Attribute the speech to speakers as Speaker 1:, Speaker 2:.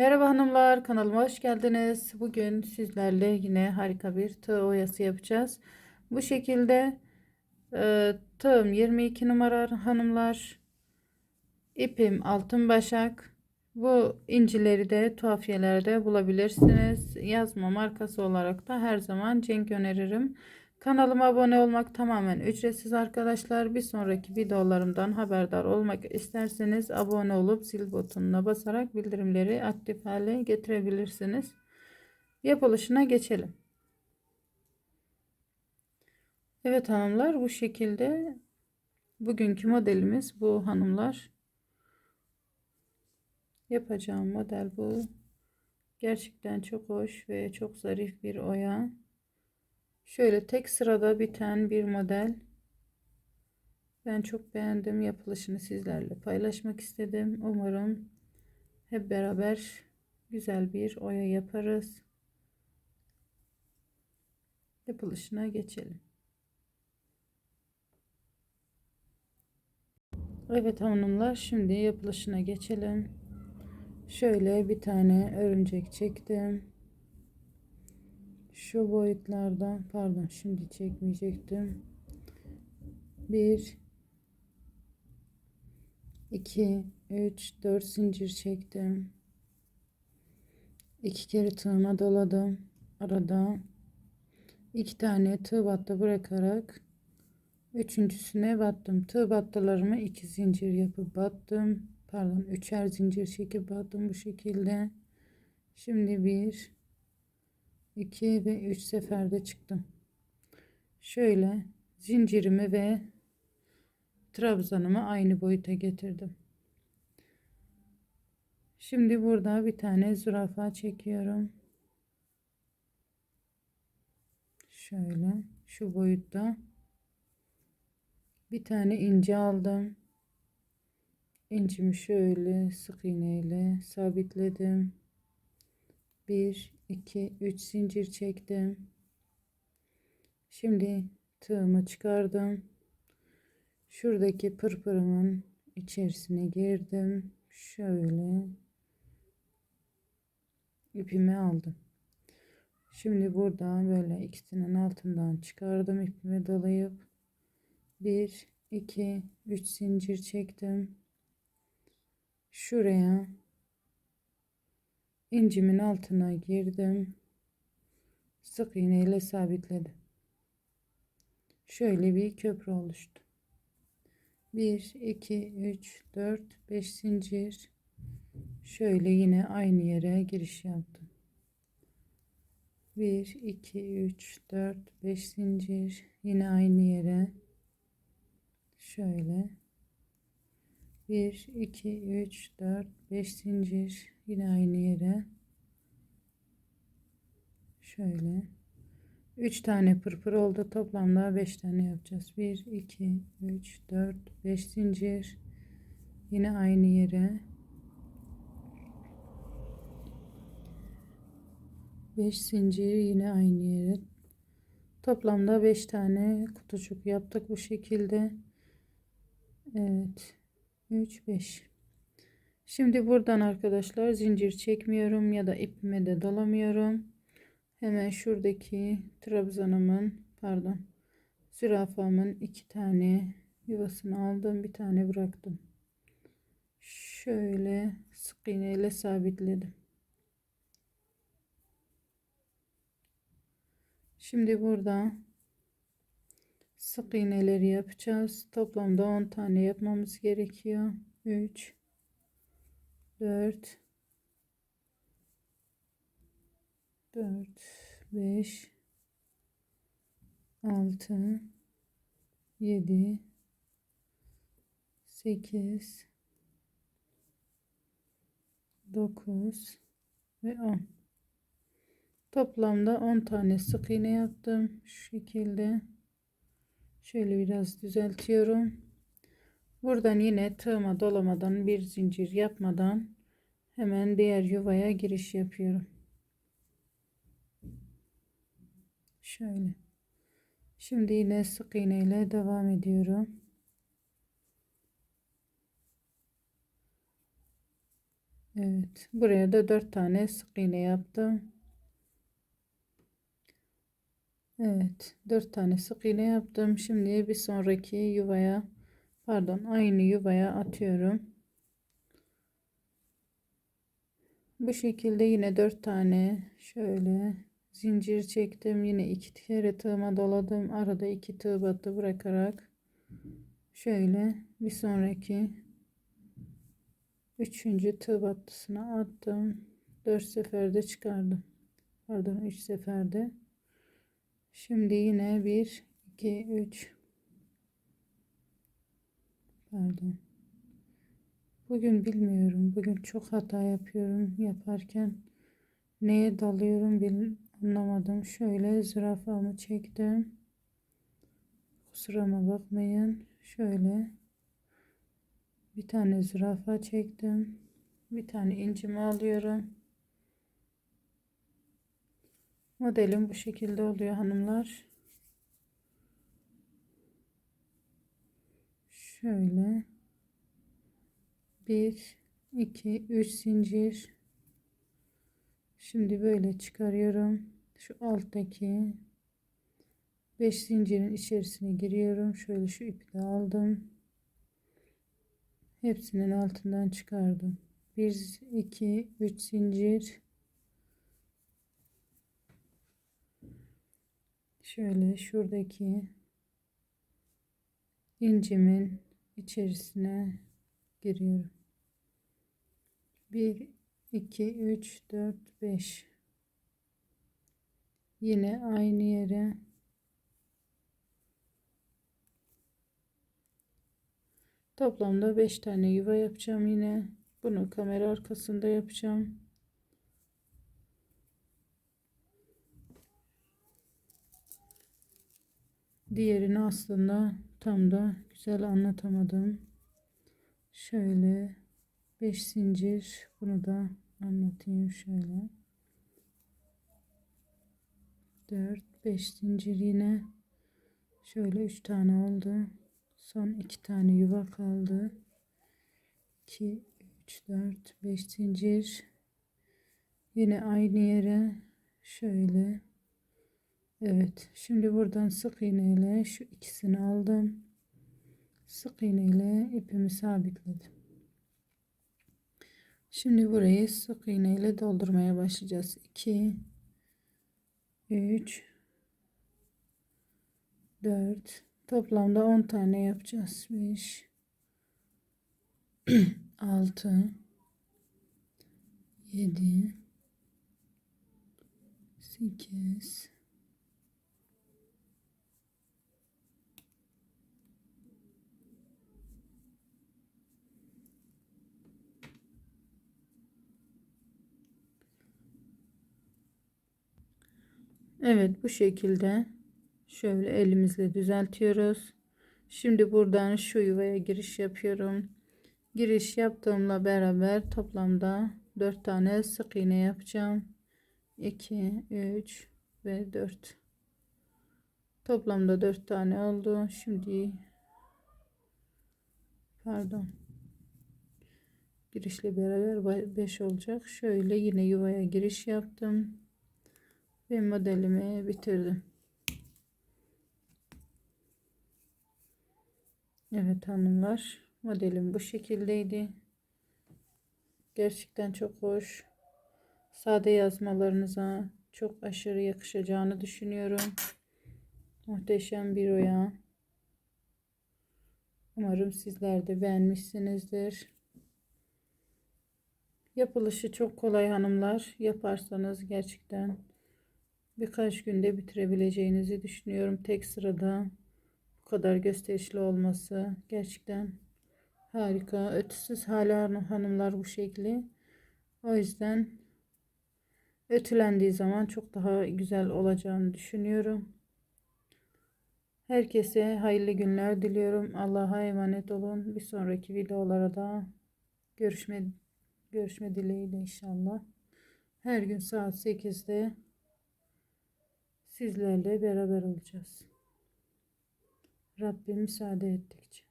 Speaker 1: Merhaba hanımlar, kanalıma hoş geldiniz. Bugün sizlerle yine harika bir tığ oyası yapacağız. Bu şekilde e, tığım 22 numara hanımlar. İpim altın başak. Bu incileri de tuhafiyelerde bulabilirsiniz. Yazma markası olarak da her zaman Cenk öneririm. Kanalıma abone olmak tamamen ücretsiz arkadaşlar. Bir sonraki videolarımdan haberdar olmak isterseniz abone olup zil butonuna basarak bildirimleri aktif hale getirebilirsiniz. Yapılışına geçelim. Evet hanımlar bu şekilde bugünkü modelimiz bu hanımlar. Yapacağım model bu. Gerçekten çok hoş ve çok zarif bir oya. Şöyle tek sırada biten bir model. Ben çok beğendim. Yapılışını sizlerle paylaşmak istedim. Umarım hep beraber güzel bir oya yaparız. Yapılışına geçelim. Evet hanımlar şimdi yapılışına geçelim. Şöyle bir tane örümcek çektim şu boyutlarda pardon şimdi çekmeyecektim. 1 2 3 4 zincir çektim. iki kere tığıma doladım. Arada iki tane tığ battı bırakarak üçüncüsüne battım. Tığ battılarımı iki zincir yapıp battım. Pardon üçer zincir çekip battım bu şekilde. Şimdi bir 2 ve 3 seferde çıktım. Şöyle zincirimi ve trabzanımı aynı boyuta getirdim. Şimdi burada bir tane zürafa çekiyorum. Şöyle şu boyutta bir tane ince aldım. İncimi şöyle sık iğneyle sabitledim. 1 2 3 zincir çektim. Şimdi tığımı çıkardım. Şuradaki pırpırımın içerisine girdim. Şöyle ipimi aldım. Şimdi burada böyle ikisinin altından çıkardım ipimi dolayıp 1 2 3 zincir çektim. Şuraya incimin altına girdim. Sık iğne ile sabitledim. Şöyle bir köprü oluştu. 1 2 3 4 5 zincir. Şöyle yine aynı yere giriş yaptım. 1 2 3 4 5 zincir. Yine aynı yere. Şöyle 1 2 3 4 5 zincir Yine aynı yere. Şöyle. 3 tane pırpır oldu. Toplamda 5 tane yapacağız. 1, 2, 3, 4, 5 zincir. Yine aynı yere. 5 zincir yine aynı yere. Toplamda 5 tane kutucuk yaptık bu şekilde. Evet. 3, 5. Şimdi buradan arkadaşlar zincir çekmiyorum ya da ipime de dolamıyorum. Hemen şuradaki trabzanımın pardon zürafamın iki tane yuvasını aldım. Bir tane bıraktım. Şöyle sık iğne ile sabitledim. Şimdi burada sık iğneleri yapacağız. Toplamda 10 tane yapmamız gerekiyor. 3 4 4 5 6 7 8 9 ve 10 toplamda 10 tane sık iğne yaptım şu şekilde. Şöyle biraz düzeltiyorum Buradan yine tığıma dolamadan bir zincir yapmadan hemen diğer yuvaya giriş yapıyorum. Şöyle. Şimdi yine sık iğne ile devam ediyorum. Evet. Buraya da 4 tane sık iğne yaptım. Evet. 4 tane sık iğne yaptım. Şimdi bir sonraki yuvaya pardon aynı yuvaya atıyorum. Bu şekilde yine 4 tane şöyle zincir çektim. Yine iki kere tığıma doladım. Arada iki tığ battı bırakarak şöyle bir sonraki üçüncü tığ battısına attım. 4 seferde çıkardım. Pardon 3 seferde. Şimdi yine 1 2 3 Pardon. Bugün bilmiyorum. Bugün çok hata yapıyorum yaparken. Neye dalıyorum bil anlamadım. Şöyle zürafamı çektim. Kusuruma bakmayın. Şöyle bir tane zürafa çektim. Bir tane incimi alıyorum. Modelim bu şekilde oluyor hanımlar. Şöyle 1 2 3 zincir Şimdi böyle çıkarıyorum. Şu alttaki 5 zincirin içerisine giriyorum. Şöyle şu ipi de aldım. Hepsinin altından çıkardım. 1 2 3 zincir. Şöyle şuradaki incimin içerisine giriyorum. 1 2 3 4 5 yine aynı yere. Toplamda 5 tane yuva yapacağım yine. Bunu kamera arkasında yapacağım. Diğerini aslında tam da güzel anlatamadım. Şöyle 5 zincir bunu da anlatayım şöyle. 4 5 zincir yine. Şöyle 3 tane oldu. Son 2 tane yuva kaldı. 2 3 4 5 zincir. Yine aynı yere şöyle Evet şimdi buradan sık iğne ile şu ikisini aldım sık iğne ile ipimi sabitledim Şimdi burayı sık iğne ile doldurmaya başlayacağız. 2 3 4 toplamda 10 tane yapacağız. 5 6 7 8 Evet bu şekilde şöyle elimizle düzeltiyoruz. Şimdi buradan şu yuvaya giriş yapıyorum. Giriş yaptığımla beraber toplamda 4 tane sık iğne yapacağım. 2 3 ve 4 toplamda 4 tane oldu. Şimdi pardon girişle beraber 5 olacak. Şöyle yine yuvaya giriş yaptım ve modelimi bitirdim. Evet hanımlar modelim bu şekildeydi. Gerçekten çok hoş. Sade yazmalarınıza çok aşırı yakışacağını düşünüyorum. Muhteşem bir oya. Umarım sizler de beğenmişsinizdir. Yapılışı çok kolay hanımlar. Yaparsanız gerçekten birkaç günde bitirebileceğinizi düşünüyorum. Tek sırada bu kadar gösterişli olması gerçekten harika. Ötüsüz hala hanımlar bu şekli. O yüzden ötülendiği zaman çok daha güzel olacağını düşünüyorum. Herkese hayırlı günler diliyorum. Allah'a emanet olun. Bir sonraki videolara da görüşme görüşme dileğiyle inşallah. Her gün saat 8'de sizlerle beraber olacağız. Rabbim müsaade ettikçe.